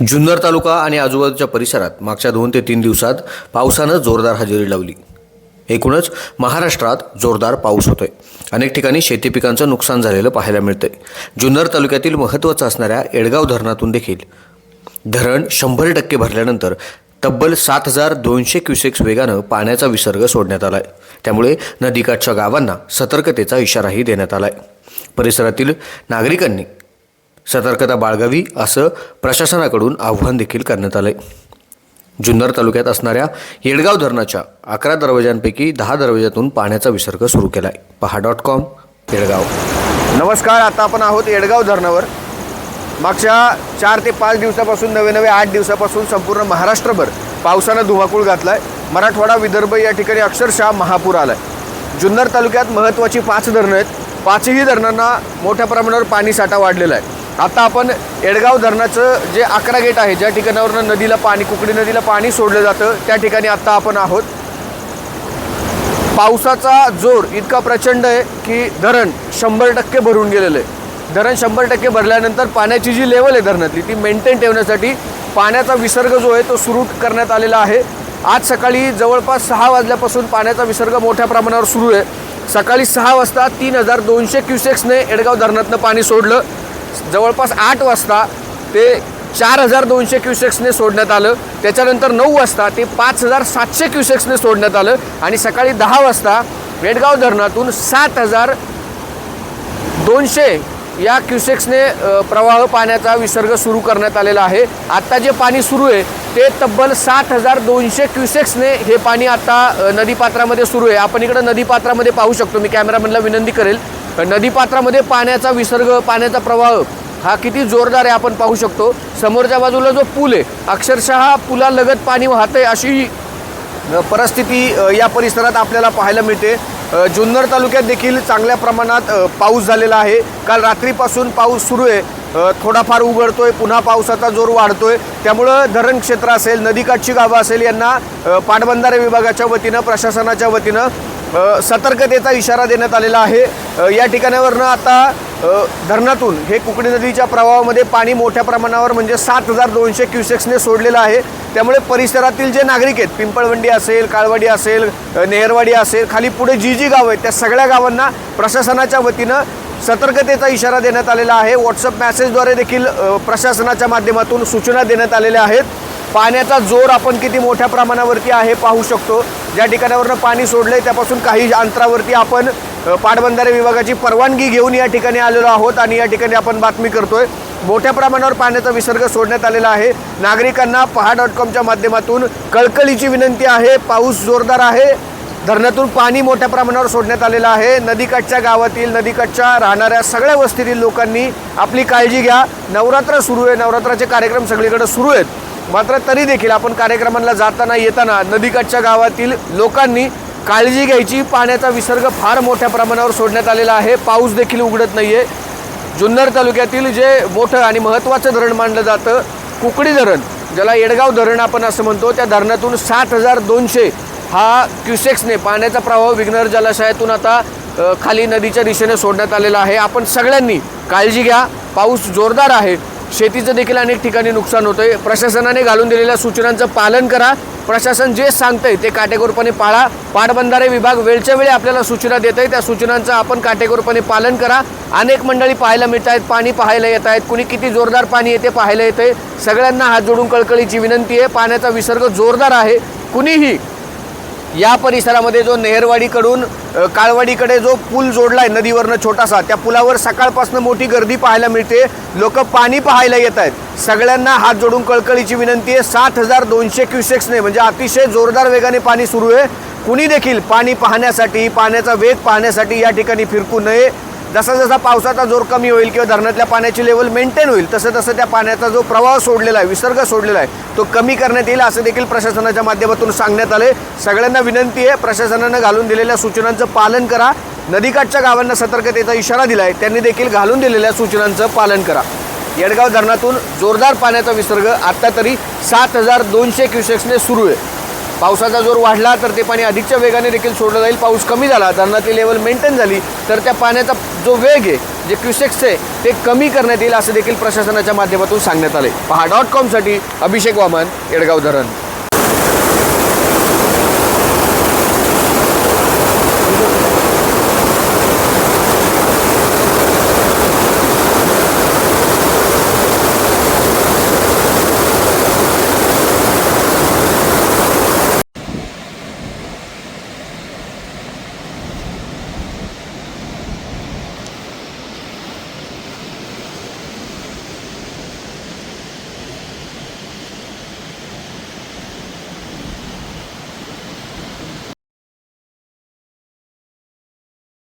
जुन्नर तालुका आणि आजूबाजूच्या परिसरात मागच्या दोन ते तीन दिवसात पावसानं जोरदार हजेरी लावली. एकूणच महाराष्ट्रात जोरदार पाऊस होतोय. अनेक ठिकाणी शेती पिकांचं नुकसान झालेलं पाहायला मिळतंय. जुन्नर तालुक्यातील महत्त्वाचं असणाऱ्या एडगाव धरणातून देखील. धरण शंभर टक्के भरल्यानंतर तब्बल सात हजार दोनशे क्युसेक्स वेगानं पाण्याचा विसर्ग सोडण्यात आला आहे त्यामुळे नदीकाठच्या गावांना सतर्कतेचा इशाराही देण्यात आला आहे परिसरातील नागरिकांनी सतर्कता बाळगावी असं प्रशासनाकडून आव्हान देखील करण्यात आलंय. जुन्नर तालुक्यात असणाऱ्या येडगाव धरणाच्या अकरा दरवाजांपैकी दहा दरवाजातून पाण्याचा विसर्ग सुरू केलाय. पहा डॉट कॉम येडगाव. नमस्कार आता आपण आहोत येडगाव धरणावर. मागच्या चार ते पाच दिवसापासून नवे नवे आठ दिवसापासून संपूर्ण महाराष्ट्रभर पावसानं धुमाकूळ घातलाय. मराठवाडा विदर्भ या ठिकाणी अक्षरशः महापूर आलाय. जुन्नर तालुक्यात महत्त्वाची पाच धरणं आहेत. पाचही धरणांना मोठ्या प्रमाणावर पाणी साठा वाढलेला आहे. आता आपण येडगाव धरणाचं जे अकरा गेट आहे ज्या ठिकाणावरनं नदीला पाणी कुकडी नदीला पाणी सोडलं जातं त्या ठिकाणी आता आपण आहोत. पावसाचा जोर इतका प्रचंड आहे की धरण शंभर टक्के भरून गेलेलं आहे. धरण शंभर टक्के भरल्यानंतर पाण्याची जी लेवल आहे धरणातली ती मेंटेन ठेवण्यासाठी पाण्याचा विसर्ग जो आहे तो सुरू करण्यात आलेला आहे. आज सकाळी जवळपास सहा वाजल्यापासून पाण्याचा विसर्ग मोठ्या प्रमाणावर सुरू आहे. सकाळी सहा वाजता तीन हजार दोनशे क्युसेक्सने एडगाव धरणातनं पाणी सोडलं. जवळपास आठ वाजता ते चार हजार दोनशे क्युसेक्सने सोडण्यात आलं. त्याच्यानंतर नऊ वाजता ते पाच हजार सातशे क्युसेक्सने सोडण्यात आलं. आणि सकाळी दहा वाजता वेडगाव धरणातून सात हजार दोनशे या क्युसेक्सने प्रवाह पाण्याचा विसर्ग सुरू करण्यात आलेला आहे. आत्ता जे पाणी सुरू आहे ते तब्बल सात हजार दोनशे क्युसेक्सने हे पाणी आता नदीपात्रामध्ये सुरू आहे. आपण इकडं नदीपात्रामध्ये पाहू शकतो. मी कॅमेरामॅनला विनंती करेल. नदीपात्रामध्ये पाण्याचा विसर्ग पाण्याचा प्रवाह हा किती जोरदार आहे आपण पाहू शकतो. समोरच्या बाजूला जो पूल आहे अक्षरशः पुलालगत पाणी वाहतंय अशी परिस्थिती या परिसरात आपल्याला पाहायला मिळते. जुन्नर तालुक्यात देखील चांगल्या प्रमाणात पाऊस झालेला आहे. काल रात्रीपासून पाऊस सुरू आहे. थोडाफार उघडतोय पुन्हा पावसाचा जोर वाढतोय. त्यामुळं धरण क्षेत्र असेल नदीकाठची गावं असेल यांना पाटबंधारे विभागाच्या वतीनं प्रशासनाच्या वतीनं सतर्कतेचा इशारा देण्यात आलेला आहे. या ठिकाणावरनं आता धरणातून हे कुकडी नदीच्या प्रवाहामध्ये पाणी मोठ्या प्रमाणावर म्हणजे सात हजार दोनशे क्युसेक्सने सोडलेलं आहे. त्यामुळे परिसरातील जे नागरिक आहेत पिंपळवंडी असेल काळवाडी असेल नेहरवाडी असेल खाली पुढे जी जी गावं आहेत त्या सगळ्या गावांना प्रशासनाच्या वतीनं सतर्कतेचा इशारा देण्यात आलेला आहे. व्हॉट्सअप मॅसेजद्वारे देखील प्रशासनाच्या माध्यमातून सूचना देण्यात आलेल्या आहेत. पाण्याचा जोर आपण किती मोठ्या प्रमाणावरती आहे पाहू शकतो. ज्या ठिकाणावरनं पाणी सोडलंय त्यापासून काही अंतरावरती आपण पाटबंधारे विभागाची परवानगी घेऊन या ठिकाणी आलेलो आहोत आणि या ठिकाणी आपण बातमी करतोय. मोठ्या प्रमाणावर पाण्याचा विसर्ग सोडण्यात आलेला आहे. नागरिकांना पहा डॉट कॉमच्या माध्यमातून कळकळीची विनंती आहे. पाऊस जोरदार आहे. धरणातून पाणी मोठ्या प्रमाणावर सोडण्यात आलेलं आहे. नदीकाठच्या गावातील नदीकाठच्या राहणाऱ्या सगळ्या वस्तीतील लोकांनी आपली काळजी घ्या. नवरात्र सुरू आहे. नवरात्राचे कार्यक्रम सगळीकडे सुरू आहेत. मात्र तरी देखील आपण कार्यक्रमांना जाताना येताना नदीकाठच्या गावातील लोकांनी काळजी घ्यायची. पाण्याचा विसर्ग फार मोठ्या प्रमाणावर सोडण्यात आलेला आहे. पाऊस देखील उघडत आहे जुन्नर तालुक्यातील जे मोठं आणि महत्त्वाचं धरण मानलं जातं कुकडी धरण ज्याला येडगाव धरण आपण असं म्हणतो त्या धरणातून सात हजार दोनशे हा क्युसेक्सने पाण्याचा प्रवाह विघ्नर जलाशयातून आता खाली नदीच्या दिशेने सोडण्यात आलेला आहे. आपण सगळ्यांनी काळजी घ्या. पाऊस जोरदार आहे. शेतीचं देखील अनेक ठिकाणी नुकसान होतं आहे प्रशासनाने घालून दिलेल्या सूचनांचं पालन करा. प्रशासन जे सांगतंय ते काटेकोरपणे पाळा. पाटबंधारे विभाग वेळच्या वेळी आपल्याला सूचना देत आहे त्या सूचनांचं आपण काटेकोरपणे पालन करा. अनेक मंडळी पाहायला मिळत आहेत पाणी पाहायला येत आहेत कुणी किती जोरदार पाणी येते पाहायला येते सगळ्यांना हात जोडून कळकळीची विनंती आहे. पाण्याचा विसर्ग जोरदार आहे. कुणीही या परिसरामध्ये जो नेहरवाडीकडून काळवाडीकडे जो पूल जोडला आहे नदीवरनं छोटासा त्या पुलावर सकाळपासून मोठी गर्दी पाहायला मिळते. लोक पाणी पाहायला येत आहेत. सगळ्यांना हात जोडून कळकळीची विनंती आहे. सात हजार दोनशे क्युसेक्सने म्हणजे अतिशय जोरदार वेगाने पाणी सुरू आहे. कुणी देखील पाणी पाहण्यासाठी पाण्याचा वेग पाहण्यासाठी या ठिकाणी फिरकू नये. जसा जसा पावसाचा जोर कमी होईल किंवा धरणातल्या पाण्याची लेवल मेंटेन होईल तसं तसं त्या पाण्याचा जो प्रवाह सोडलेला आहे विसर्ग सोडलेला आहे तो कमी करण्यात येईल असं देखील प्रशासनाच्या माध्यमातून सांगण्यात आले सगळ्यांना विनंती आहे प्रशासनानं घालून दिलेल्या सूचनांचं पालन करा. नदीकाठच्या गावांना सतर्कतेचा इशारा दिला आहे त्यांनी देखील घालून दिलेल्या सूचनांचं पालन करा. येडगाव धरणातून जोरदार पाण्याचा विसर्ग आत्ता तरी सात हजार दोनशे क्युसेक्सने सुरू आहे. पावसाचा जोर वाढला तर ते पाणी अधिकच्या वेगाने देखील सोडलं जाईल. पाऊस कमी झाला धरणातली लेवल मेंटेन झाली तर त्या पाण्याचा जो वेग आहे जे क्युसेक्स आहे ते कमी करण्यात येईल असं देखील प्रशासनाच्या माध्यमातून सांगण्यात आले पहा डॉट कॉमसाठी अभिषेक वामन येडगाव धरण.